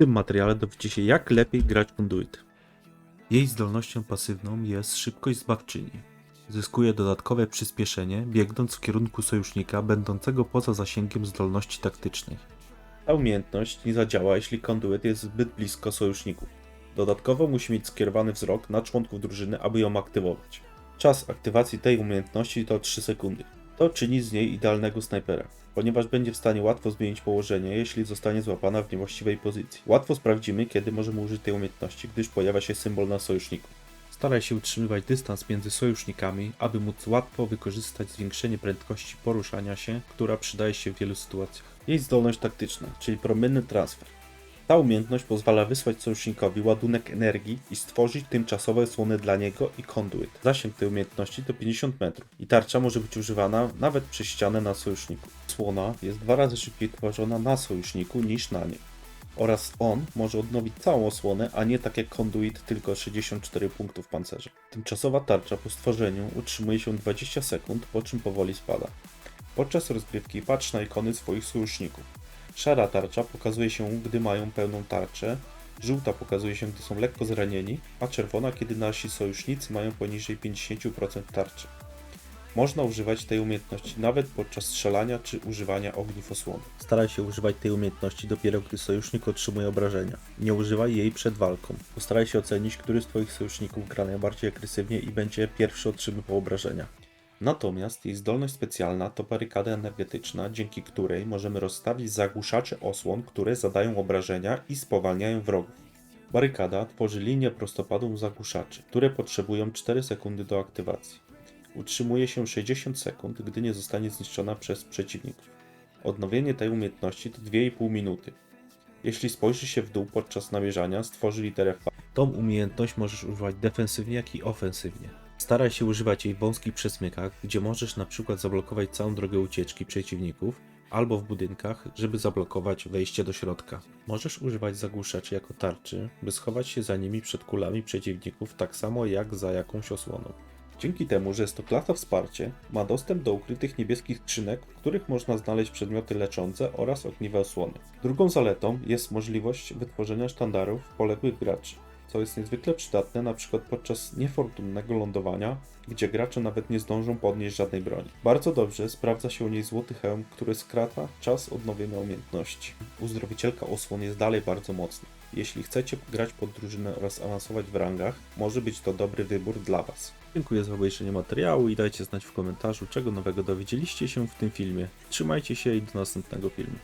tym materiale dowiecie się jak lepiej grać Conduit. Jej zdolnością pasywną jest szybkość zbawczyni. Zyskuje dodatkowe przyspieszenie, biegnąc w kierunku sojusznika będącego poza zasięgiem zdolności taktycznej. Ta umiejętność nie zadziała, jeśli Conduit jest zbyt blisko sojuszników. Dodatkowo musi mieć skierowany wzrok na członków drużyny, aby ją aktywować. Czas aktywacji tej umiejętności to 3 sekundy. To czyni z niej idealnego snajpera, ponieważ będzie w stanie łatwo zmienić położenie, jeśli zostanie złapana w niewłaściwej pozycji. Łatwo sprawdzimy, kiedy możemy użyć tej umiejętności, gdyż pojawia się symbol na sojuszniku. Staraj się utrzymywać dystans między sojusznikami, aby móc łatwo wykorzystać zwiększenie prędkości poruszania się, która przydaje się w wielu sytuacjach. Jej zdolność taktyczna, czyli promienny transfer. Ta umiejętność pozwala wysłać sojusznikowi ładunek energii i stworzyć tymczasowe osłony dla niego i conduit. Zasięg tej umiejętności to 50 metrów i tarcza może być używana nawet przez ścianę na sojuszniku. Słona jest dwa razy szybciej tworzona na sojuszniku niż na nim. Oraz on może odnowić całą osłonę, a nie tak jak conduit tylko 64 punktów pancerza. Tymczasowa tarcza po stworzeniu utrzymuje się 20 sekund, po czym powoli spada. Podczas rozgrywki patrz na ikony swoich sojuszników. Szara tarcza pokazuje się, gdy mają pełną tarczę, żółta pokazuje się, gdy są lekko zranieni, a czerwona, kiedy nasi sojusznicy mają poniżej 50% tarczy. Można używać tej umiejętności nawet podczas strzelania czy używania ogniw osłony. Staraj się używać tej umiejętności dopiero, gdy sojusznik otrzymuje obrażenia. Nie używaj jej przed walką. Postaraj się ocenić, który z Twoich sojuszników gra najbardziej agresywnie i będzie pierwszy otrzymywał obrażenia. Natomiast jej zdolność specjalna to barykada energetyczna, dzięki której możemy rozstawić zagłuszacze osłon, które zadają obrażenia i spowalniają wrogów. Barykada tworzy linię prostopadłą zagłuszaczy, które potrzebują 4 sekundy do aktywacji. Utrzymuje się 60 sekund, gdy nie zostanie zniszczona przez przeciwników. Odnowienie tej umiejętności to 2,5 minuty. Jeśli spojrzy się w dół podczas namierzania, stworzy literę V. Tą umiejętność możesz używać defensywnie, jak i ofensywnie. Staraj się używać jej w wąskich przesmykach, gdzie możesz na przykład zablokować całą drogę ucieczki przeciwników, albo w budynkach, żeby zablokować wejście do środka. Możesz używać zagłuszaczy jako tarczy, by schować się za nimi przed kulami przeciwników, tak samo jak za jakąś osłoną. Dzięki temu, że jest to klasa wsparcie, ma dostęp do ukrytych niebieskich skrzynek, w których można znaleźć przedmioty leczące oraz ogniwe osłony. Drugą zaletą jest możliwość wytworzenia sztandarów poległych graczy, co jest niezwykle przydatne na przykład podczas niefortunnego lądowania, gdzie gracze nawet nie zdążą podnieść żadnej broni. Bardzo dobrze sprawdza się u niej złoty hełm, który skraca czas odnowienia umiejętności. Uzdrowicielka osłon jest dalej bardzo mocna. Jeśli chcecie grać pod drużynę oraz awansować w rangach, może być to dobry wybór dla Was. Dziękuję za obejrzenie materiału i dajcie znać w komentarzu, czego nowego dowiedzieliście się w tym filmie. Trzymajcie się i do następnego filmu.